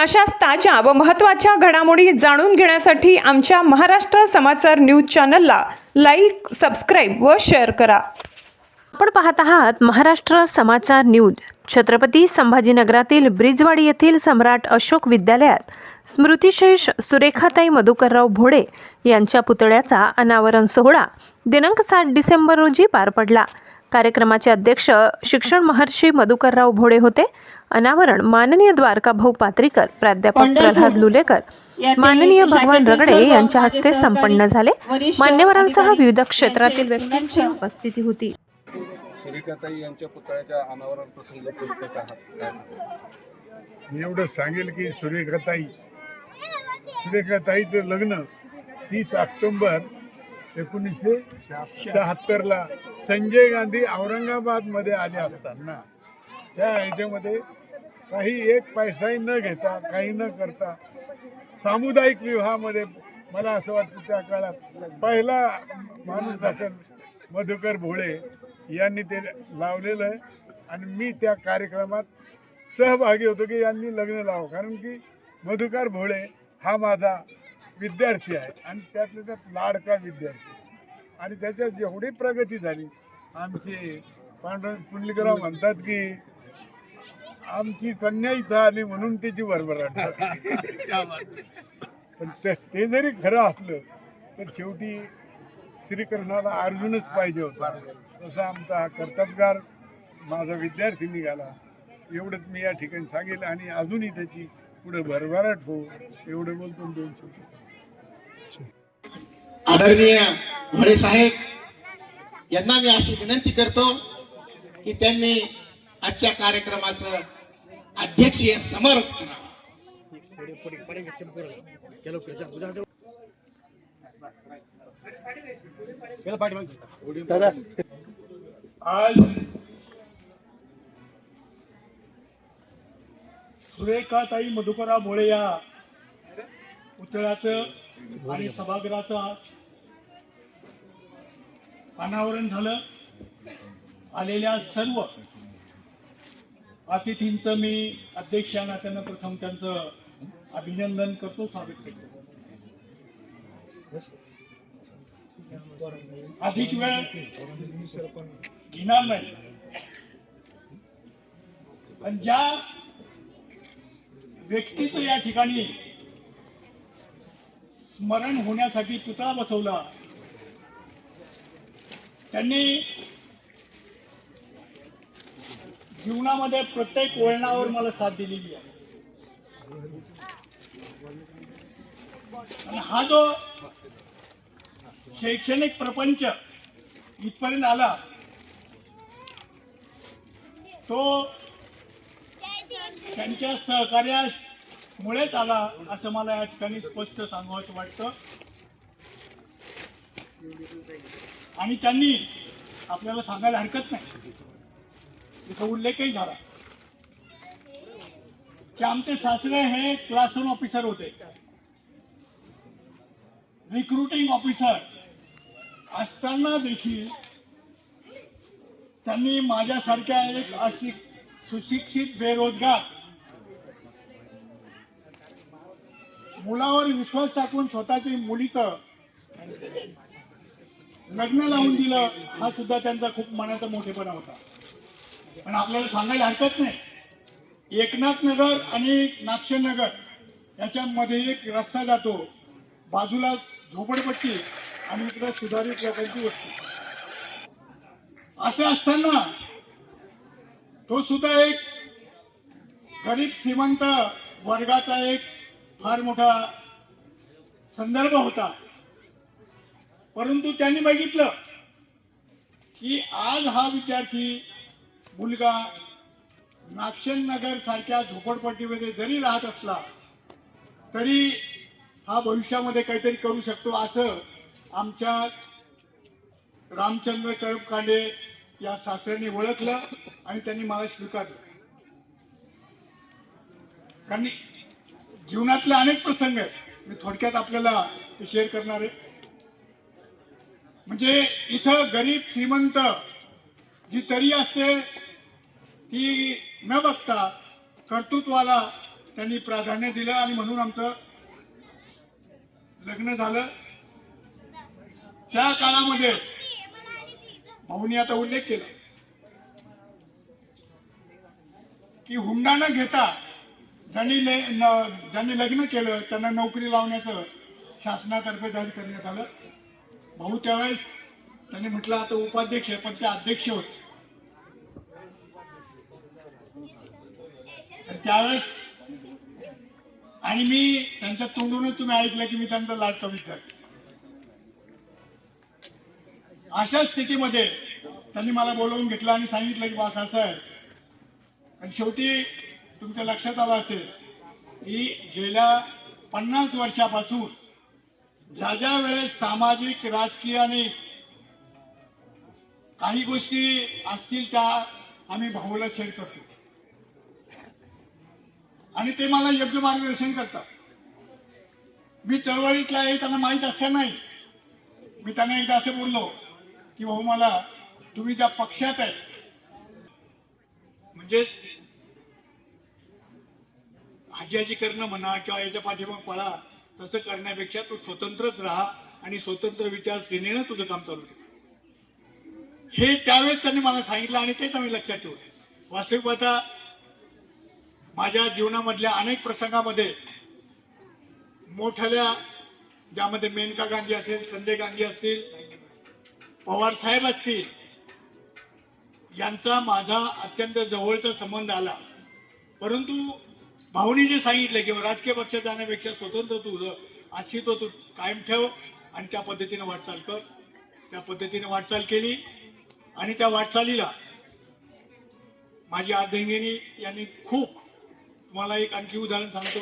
अशाच ताज्या व महत्त्वाच्या घडामोडी जाणून घेण्यासाठी आमच्या महाराष्ट्र समाचार न्यूज चॅनलला लाईक सबस्क्राईब व शेअर करा. आपण पाहत आहात महाराष्ट्र समाचार न्यूज. छत्रपती संभाजीनगरातील ब्रिजवाडी येथील सम्राट अशोक विद्यालयात स्मृतिशेष सुरेखाताई मधुकरराव भोडे यांच्या पुतळ्याचा अनावरण सोहळा दिनांक सात डिसेंबर रोजी पार पडला. कार्यक्रमाचे अध्यक्ष शिक्षण महर्षी मधुकरराव भोडे होते अनावरण माननीय द्वारकाभाऊ पात्रीकर प्राध्यापक प्रल्हाद लुलेकर माननीय भगवान रगडे यांच्या हस्ते संपन्न झाले मान्यवरांसह विविध क्षेत्रातील व्यक्तींची. उपस्थिती होती सुरेखाताई यांच्या पुतळ्याच्या अनावरण प्रसंगी उपस्थित आहात काय सांगाल? मी एवढं सांगेल की सुरेखाताई सुरेखाताईचं लग्न तीस ऑक्टोबर एकोणीसशे शहात्तरला संजय गांधी औरंगाबादमध्ये आले असताना. त्या ह्याच्यामध्ये काही एक पैसाही न घेता काही न करता सामुदायिक विवाहामध्ये मला असं वाटतं त्या काळात पहिला माणूस असेल मधुकर भोळे यांनी ते लावलेलं आहे. आणि मी त्या कार्यक्रमात सहभागी होतो की यांनी लग्न लावं कारण की मधुकर भोळे हा माझा विद्यार्थी आहे आणि त्यातल्या त्यात लाडका विद्यार्थी. आणि त्याच्यात जेवढी प्रगती झाली आमचे पांडुर पुंडलिकराव म्हणतात की आमची कन्या इथं आली म्हणून त्याची भरभराट पण ते ते जरी खरं असलं तर शेवटी श्रीकृष्णाला अर्जुनच पाहिजे होता. तसा आमचा हा कर्तबगार माझा विद्यार्थी निघाला. एवढंच मी या ठिकाणी सांगेल आणि अजूनही त्याची पुढे भरभराट हो एवढं बोलतो दोन शेवटी आदरणीय भोळे साहेब यांना मी अशी विनंती करतो की त्यांनी आजच्या कार्यक्रमाचं अध्यक्षीय समारोप करावा. आज सुरेखाताई मधुकरा भोळे या पुतळ्याचं आणि सभागृहाचं अनावरण झालं. आलेल्या सर्व अतिथींचं मी अध्यक्ष या नात्यानं प्रथम त्यांचं अभिनंदन करतो स्वागत करतो. अधिक वेळ घेणार नाही. पण ज्या व्यक्तीचं या ठिकाणी स्मरण होण्यासाठी पुतळा बसवला. त्यांनी जीवनामध्ये प्रत्येक वळणावर मला साथ दिलेली आहे. आणि हा जो शैक्षणिक प्रपंच इथपर्यंत आला तो त्यांच्या सहकार्या मुळेच आला असं मला या ठिकाणी स्पष्ट सांगावं वाटतं. आणि त्यांनी आपल्याला सांगायला हरकत नाही. तिथं उल्लेखही झाला. की आमचे सासरे हे क्लासरूम ऑफिसर होते. रिक्रुटिंग ऑफिसर असताना देखील त्यांनी माझ्यासारख्या एक अशिक सुशिक्षित बेरोजगार मुलावर विश्वास टाकून स्वतःची मुलीचं लग्न लावून दिलं हा सुद्धा त्यांचा खूप मनाचा मोठेपणा होता. पण आपल्याला सांगायला हरकत नाही. एकनाथ नगर आणि नागशेन नगर याच्यामध्ये एक रस्ता जातो. बाजूला झोपडपट्टी आणि इकडे सुधारित लोकांची वस्ती. असं असताना तो सुद्धा एक गरीब श्रीमंत वर्गाचा एक फार मोठा संदर्भ होता. परंतु त्यांनी बघितलं की आज हा विद्यार्थी मुलगा नागशन नगर सारख्या झोपडपट्टीमध्ये जरी राहत असला तरी हा भविष्यामध्ये काहीतरी करू शकतो असं आमच्या रामचंद्र करपकांडे या सासऱ्यांनी ओळखलं आणि त्यांनी मला स्वीकारलं. कारण जीवनातले अनेक प्रसंग आहेत. मी थोडक्यात आपल्याला शेअर करणार आहे. म्हणजे इथं गरीब श्रीमंत जी तरी असते ती न बघता कर्तृत्वाला त्यांनी प्राधान्य दिलं आणि म्हणून आमचं लग्न झालं. त्या काळामध्ये भाऊनी आता उल्लेख केला की हुंडा न घेता ज्यांनी ले- ज्यांनी लग्न केलं त्यांना नोकरी लावण्याचं शासनातर्फे जाहीर करण्यात आलं. भाऊ त्यावेळेस त्यांनी म्हटलं आता उपाध्यक्ष आहे पण ते अध्यक्ष होते. त्यावेळेस आणि मी त्यांच्या तोंडूनच तुम्ही ऐकलं की मी त्यांचा लाडका विद्यार्थी. अशा स्थितीमध्ये त्यांनी मला बोलवून घेतलं आणि सांगितलं की बास असं आहे आणि शेवटी तुमच्या लक्षात आलं असेल की गेल्या पन्नास वर्षापासून ज्या ज्या वेळेस सामाजिक राजकीय आणि काही गोष्टी असतील त्या आम्ही भाऊला शेअर करतो. आणि ते मला योग्य मार्गदर्शन करतात. मी चळवळीतला आहे त्यांना माहीत नाही मी त्यांना एकदा असं बोललो की भाऊ मला तुम्ही ज्या पक्षात आहे म्हणजे आजी करणं म्हणा किंवा याच्या पाठीमाग पळा तसं करण्यापेक्षा तू स्वतंत्रच राहा आणि स्वतंत्र विचारश्रेणीनं तुझं काम चालू ठेव. हे त्यावेळेस त्यांनी मला सांगितलं आणि तेच आम्ही लक्षात ठेवलं. वास्तविक पाहता माझ्या जीवनामधल्या अनेक प्रसंगामध्ये मोठ्या ज्यामध्ये मेनका गांधी असेल संजय गांधी असतील पवार साहेब असतील यांचा माझा अत्यंत जवळचा संबंध आला. परंतु भाऊनी जे सांगितलं की राजकीय पक्षात जाण्यापेक्षा स्वतंत्र तुझं अस्तित्व तू कायम ठेव आणि त्या पद्धतीने वाटचाल कर. त्या पद्धतीने वाटचाल केली आणि त्या वाटचालीला माझी आदंगिनी यांनी खूप तुम्हाला एक आणखी उदाहरण सांगतो.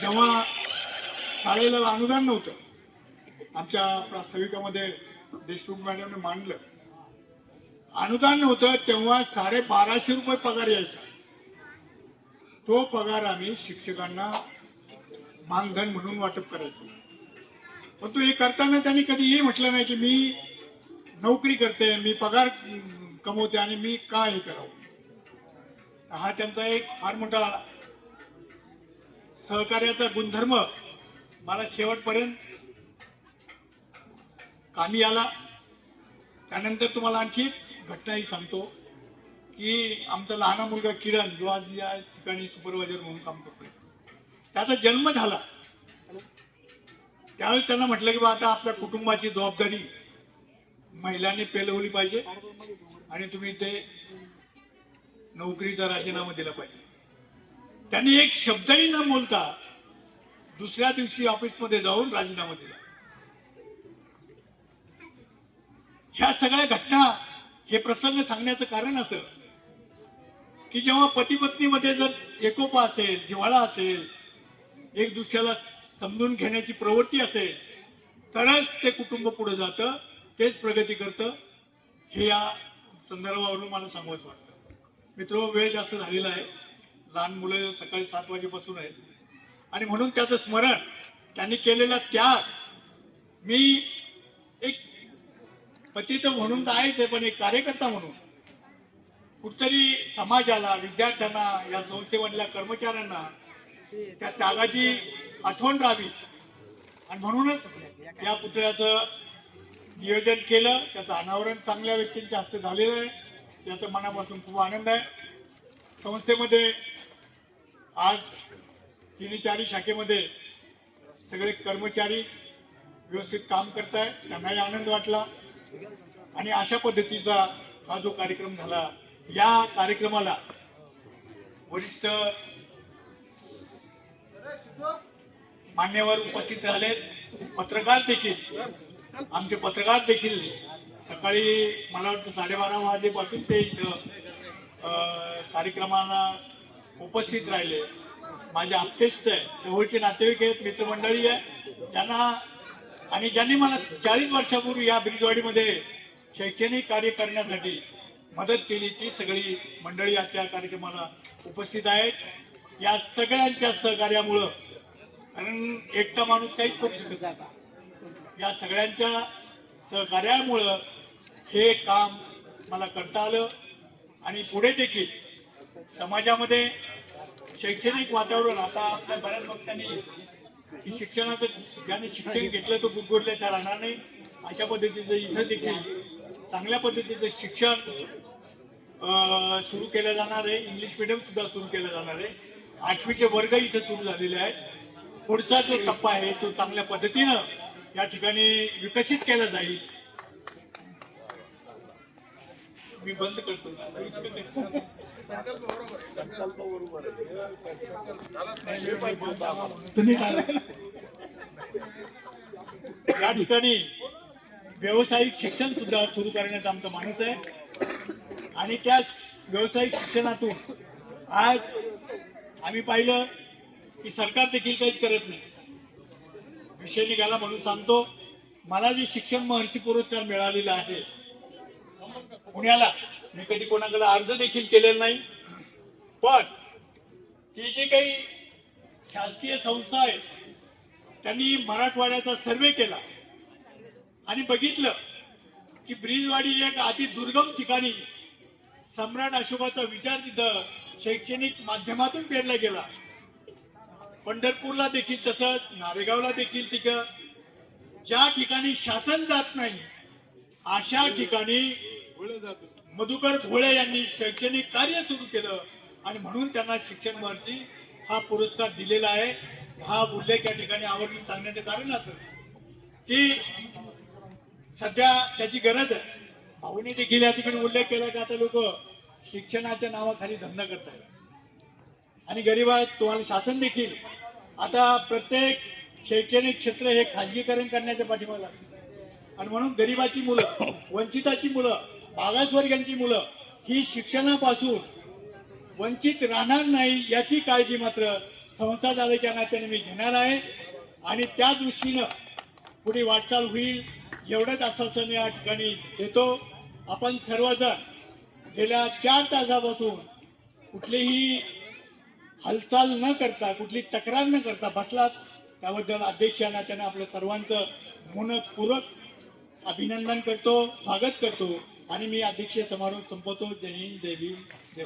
जेव्हा शाळेला अनुदान नव्हतं आमच्या प्रास्ताविकामध्ये देशमुख मॅडमने मांडलं. अनुदान नव्हतं तेव्हा साडे बाराशे रुपये पगार यायचा. तो पगार आम्ही शिक्षकांना मानधन म्हणून वाटप करायचो. पण तो हे करताना त्यांनी कधी हे म्हटलं नाही की मी नोकरी करते मी पगार कमवते आणि मी का हे करावं? हा त्यांचा एक फार मोठा सहकार्याचा गुणधर्म मला शेवटपर्यंत कामी आला. त्यानंतर तुम्हाला आणखी घटनाही सांगतो. की आमचा लहान मुलगा किरण जो आज या ठिकाणी सुपरवायझर म्हणून काम करतोय. त्याचा जन्म झाला. त्यावेळेस त्यांना म्हटलं की बा आता आपल्या कुटुंबाची जबाबदारी महिलांनी पेलवली पाहिजे आणि तुम्ही ते नोकरीचा राजीनामा दिला पाहिजे. त्यांनी एक शब्दही न बोलता दुसऱ्या दिवशी ऑफिसमध्ये जाऊन राजीनामा दिला. ह्या सगळ्या घटना हे प्रसंग सांगण्याचं कारण असं की जेव्हा पती पत्नीमध्ये जर एकोपा असेल जिव्हाळा असेल एक दुसऱ्याला समजून घेण्याची प्रवृत्ती असेल तरच ते कुटुंब पुढे जातं तेच प्रगती करतं. हे या संदर्भावरून मला सांगावंच वाटतं. मित्र वेळ जास्त झालेला आहे. लहान मुलं सकाळी सात वाजेपासून आहेत. आणि म्हणून त्याचं स्मरण त्यांनी केलेला त्याग मी एक पतित म्हणून तर आहेच आहे पण एक कार्यकर्ता म्हणून कुठतरी समाजाला विद्यार्थ्यांना या संस्थेमधल्या कर्मचाऱ्यांना त्या त्यागाची आठवण राहावी. आणि म्हणूनच या पुतळ्याचं नियोजन केलं. त्याचं अनावरण चांगल्या व्यक्तींच्या हस्ते झालेलं आहे. याचा मनापासून खूप आनंद आहे. संस्थेमध्ये आज तिन्ही चारी शाखेमध्ये सगळे कर्मचारी व्यवस्थित काम करतायत. त्यांनाही आनंद वाटला. आणि अशा पद्धतीचा हा जो कार्यक्रम झाला या कार्यक्रमाला वरिष्ठ मान्यवर उपस्थित झाले पत्रकार देखील आमचे पत्रकार देखील सकाळी मला वाटतं साडेबारा वाजेपासून ते इथं कार्यक्रमाला उपस्थित राहिले. माझे आप्तेष्ट आहे जवळचे नातेवाईक आहेत मित्रमंडळी आहे. ज्यांना आणि ज्यांनी मला चाळीस वर्षापूर्वी या ब्रिजवाडीमध्ये शैक्षणिक कार्य करण्यासाठी मदत केली ती सगळी मंडळी आजच्या कार्यक्रमाला उपस्थित आहेत. या सगळ्यांच्या सहकार्यामुळं कारण एकटा माणूस काहीच करू शकत नाही. या सगळ्यांच्या सहकार्यामुळं हे काम मला करता आलं आणि पुढे देखील समाजामध्ये शैक्षणिक वातावरण आता आपल्या बऱ्याच भक्तांनी की शिक्षणाचं ज्याने शिक्षण घेतलं तो गुदगुरल्याचा राहणार नाही. अशा पद्धतीचं इथं देखील चांगल्या पद्धतीचं शिक्षण सुरू केलं जाणार आहे. इंग्लिश मिडियम सुद्धा सुरू केलं जाणार आहे. आठवीचे वर्ग इथं सुरू झालेले आहेत. पुढचा जो टप्पा आहे तो चांगल्या पद्धतीनं या ठिकाणी विकसित केला जाईल. मी बंद करतो. तुम्ही या ठिकाणी व्यावसायिक शिक्षण सुद्धा सुरू करण्याचा आमचा मानस आहे. आणि त्या व्यावसायिक शिक्षणातून आज आम्ही पाहिलं की सरकार देखील काहीच करत नाही. विषय निघाला म्हणून सांगतो मला जे शिक्षण महर्षी पुरस्कार मिळालेला आहे पुण्याला मी कधी कोणाकडे अर्ज देखील केलेला नाही पण ती जी काही शासकीय संस्था आहे त्यांनी मराठवाड्याचा सर्वे केला आणि बघितलं की ब्रिजवाडी एक अति दुर्गम ठिकाणी सम्राट अशोकाचा विचार तिथं शैक्षणिक माध्यमातून पेरला गेला. पंढरपूरला देखील तसंच नारेगावला देखील तिथं. ज्या ठिकाणी शासन जात नाही अशा ठिकाणी मधुकर भोळे यांनी शैक्षणिक कार्य सुरू केलं आणि म्हणून त्यांना शिक्षण महर्षी हा पुरस्कार दिलेला आहे. हा उल्लेख या ठिकाणी आवर्जून सांगण्याचं कारण असं की सध्या त्याची गरज आहे. भाऊने देखील या ठिकाणी उल्लेख केला की आता लोक शिक्षणाच्या नावाखाली धंदा करत आहे आणि गरीब आहेत तुम्हाला शासन देखील. आता प्रत्येक शैक्षणिक क्षेत्र हे खाजगीकरण करण्याच्या पाठीमागे लागलं. आणि म्हणून गरिबाची मुलं वंचिताची मुलं मागासवर्गीयांची मुलं ही शिक्षणापासून वंचित राहणार नाही याची काळजी मात्र संस्था झाल्याच्या नात्याने मी घेणार आहे. आणि त्या दृष्टीनं पुढे वाटचाल होईल एवढंच आश्वासन या ठिकाणी देतो. आपण सर्वजण गेल्या चार तासापासून कुठलीही हालचाल न करता कुठली तक्रार न करता बसलात. त्याबद्दल अध्यक्ष या आपल्या सर्वांचं मनपूरक अभिनंदन करतो स्वागत करतो. आणि मी अध्यक्षीय समारोह संपवतो. जय हिंद जय भीम जय